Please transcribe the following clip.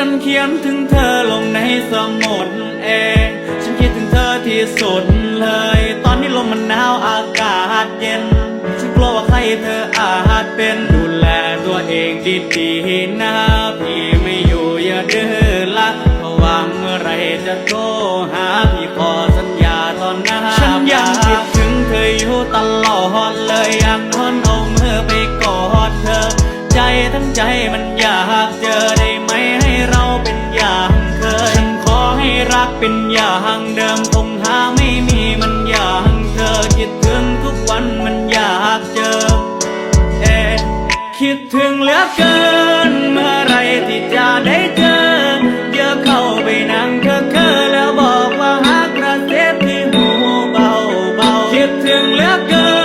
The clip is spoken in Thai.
ฉันเขียนถึงเธอลงในสมุดเองฉันคิดถึงเธอที่สุดเลย ตอนนี้ลมมันหนาวอากาศเย็น ฉันกลัวว่าใครเธออาจเป็นดูแลตัวเองดีๆนะพี่ไม่อยู่อย่าดื้อละเพราะว่าเมื่อไรจะโทรหาพี่ขอสัญญาตอนหน้าฉันยังคิดถึงเธออยู่ตลอดเลยอยากทนเอามือไปกอดเธอ ใจทั้งใจมันอยากเจอ เป็นอย่างเดิมคงหาไม่มีมันอย่างเธอคิดถึงทุกวันมันอยากเจอ เอคิดถึงเหลือเกิน เมื่อไรที่จะได้เจอเยอะเข้าไปนั่งเธอเคอแล้วบอกว่าหากระเซ็ที่หูเบาเบาคิดถึงเหลือเกิน